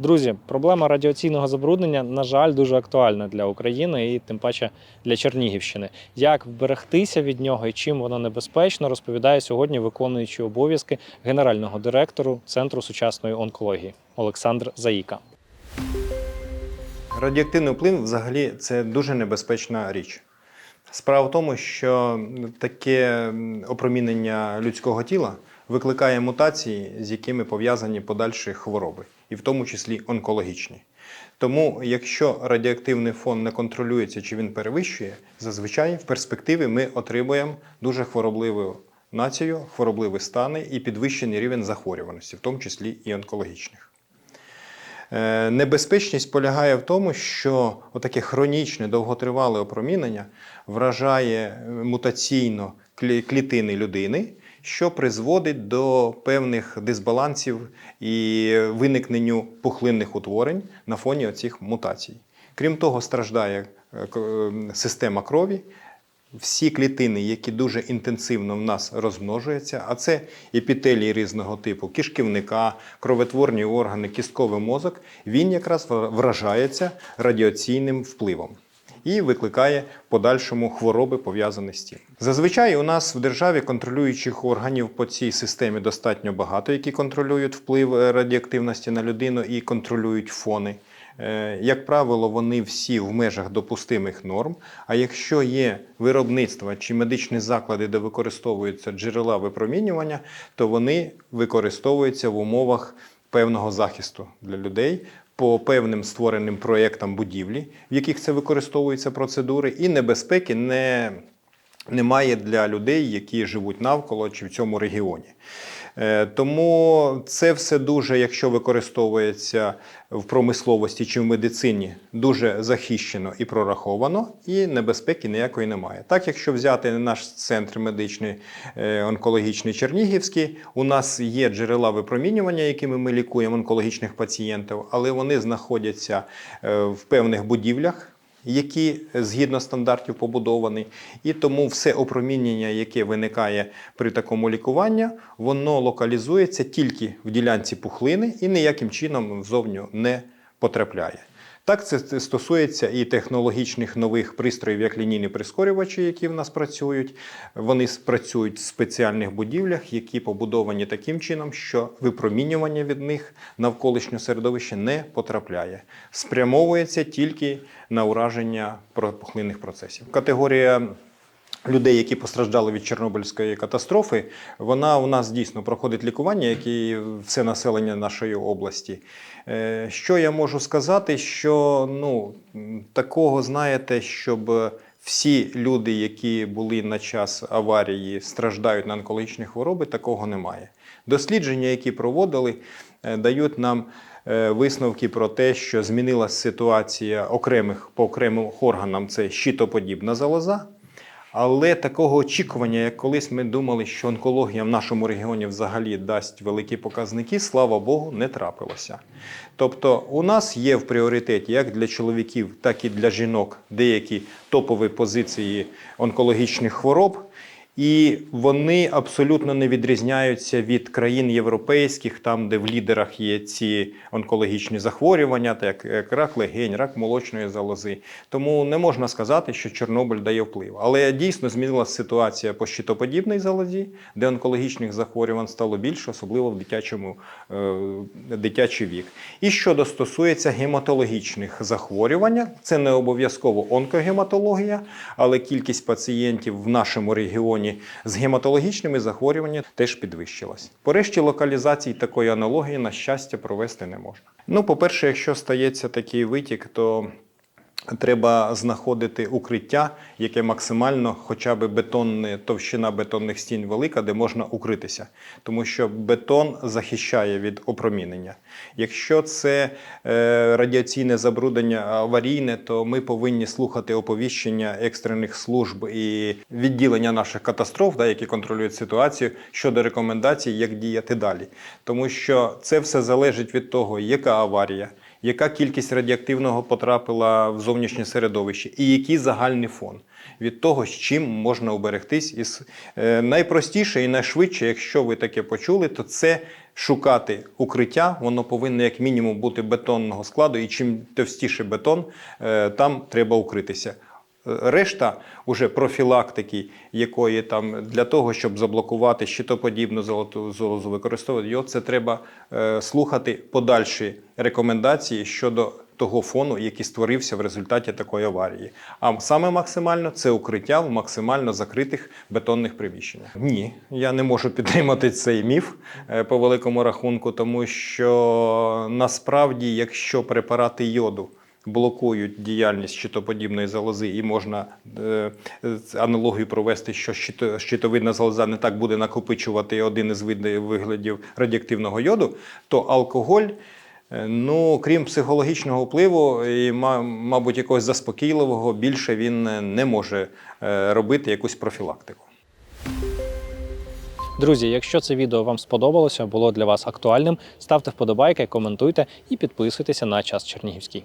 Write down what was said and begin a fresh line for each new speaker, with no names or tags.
Друзі, проблема радіаційного забруднення, на жаль, дуже актуальна для України і тим паче для Чернігівщини. Як вберегтися від нього і чим воно небезпечно, розповідає сьогодні виконуючий обов'язки генерального директору Центру сучасної онкології Олександр Заїка.
Радіоактивний вплив взагалі це дуже небезпечна річ. Справа в тому, що таке опромінення людського тіла викликає мутації, з якими пов'язані подальші хвороби, і в тому числі онкологічні. Тому, якщо радіоактивний фон не контролюється чи він перевищує, зазвичай в перспективі ми отримуємо дуже хворобливу націю, хворобливі стани і підвищений рівень захворюваності, в тому числі і онкологічних. Е, Небезпечність полягає в тому, що отаке хронічне довготривале опромінення вражає е, мутаційно клітини людини, що призводить до певних дисбалансів і виникненню пухлинних утворень на фоні оцих мутацій. Крім того, страждає е, система крові, всі клітини, які дуже інтенсивно в нас розмножуються, а це епітелії різного типу, кишківника, кроветворні органи, кістковий мозок, він якраз вражається радіаційним впливом. І викликає подальшому хвороби пов'язані з цим. Зазвичай у нас в державі контролюючих органів по цій системі достатньо багато, які контролюють вплив е, радіоактивності на людину і контролюють фони. Е, Як правило, вони всі в межах допустимих норм. А якщо є виробництва чи медичні заклади, де використовуються джерела випромінювання, то вони використовуються в умовах певного захисту для людей. По певним створеним проєктам будівлі, в яких це використовуються процедури, і небезпеки не, немає для людей, які живуть навколо чи в цьому регіоні. Е, Тому це все дуже, якщо використовується в промисловості чи в медицині, дуже захищено і прораховано, і небезпеки ніякої немає. Так, якщо взяти наш центр медичний е, онкологічний Чернігівський, у нас є джерела випромінювання, якими ми лікуємо онкологічних пацієнтів, але вони знаходяться е, в певних будівлях які згідно стандартів побудовані, і тому все опромінення, яке виникає при такому лікуванні, воно локалізується тільки в ділянці пухлини і ніяким чином зовню не потрапляє. Так, це стосується і технологічних нових пристроїв, як лінійні прискорювачі, які в нас працюють. Вони працюють в спеціальних будівлях, які побудовані таким чином, що випромінювання від них навколишнє середовище не потрапляє. Спрямовується тільки на ураження пухлинних процесів. Категорія людей, які постраждали від Чорнобильської катастрофи, вона у нас дійсно проходить лікування, як і все населення нашої області. Е, Що я можу сказати? Що ну, такого, знаєте, щоб всі люди, які були на час аварії, страждають на онкологічні хвороби, такого немає. Дослідження, які проводили, е, дають нам е, висновки про те, що змінилася ситуація окремих по окремим органам це щитоподібна залоза. Але такого очікування, як колись ми думали, що онкологія в нашому регіоні взагалі дасть великі показники, слава Богу, не трапилося. Тобто, у нас є в пріоритеті як для чоловіків, так і для жінок деякі топові позиції онкологічних хвороб. І вони абсолютно не відрізняються від країн європейських, там, де в лідерах є ці онкологічні захворювання, так як рак легень, рак молочної залози. Тому не можна сказати, що Чорнобиль дає вплив. Але дійсно змінилася ситуація по щитоподібній залозі, де онкологічних захворювань стало більше, особливо в дитячому е, дитячий вік. І що стосується гематологічних захворювань, це не обов'язково онкогематологія, але кількість пацієнтів в нашому регіоні з гематологічними захворюваннями теж підвищилась. По решті локалізації такої аналогії, на щастя, провести не можна. Ну, по-перше, якщо стається такий витік, то Треба знаходити укриття, яке максимально, хоча б бетонне, товщина бетонних стін велика, де можна укритися, тому що бетон захищає від опромінення. Якщо це е, радіаційне забруднення аварійне, то ми повинні слухати оповіщення екстрених служб і відділення наших катастроф, да, які контролюють ситуацію щодо рекомендацій, як діяти далі. Тому що це все залежить від того, яка аварія яка кількість радіоактивного потрапила в зовнішнє середовище, і який загальний фон від того, з чим можна уберегтись. Із е, найпростіше і найшвидше, якщо ви таке почули, то це шукати укриття, воно повинно як мінімум бути бетонного складу, і чим товстіше бетон, е, там треба укритися. Решта уже профілактики, якої там для того, щоб заблокувати щитоподібну золоту залозу, використовувати його, це треба е, слухати подальші рекомендації щодо того фону, який створився в результаті такої аварії. А саме максимально це укриття в максимально закритих бетонних приміщеннях. Ні, я не можу підтримати цей міф е, по великому рахунку, тому що насправді, якщо препарати йоду блокують діяльність щитоподібної залози, і можна е, аналогію провести, що щито- щитовидна залоза не так буде накопичувати один із виглядів радіоактивного йоду, то алкоголь. е, Ну, крім психологічного впливу і, мабуть, якогось заспокійливого, більше він не може е, робити якусь профілактику.
Друзі, якщо це відео вам сподобалося, було для вас актуальним, ставте вподобайки, коментуйте і підписуйтеся на час Чернігівський.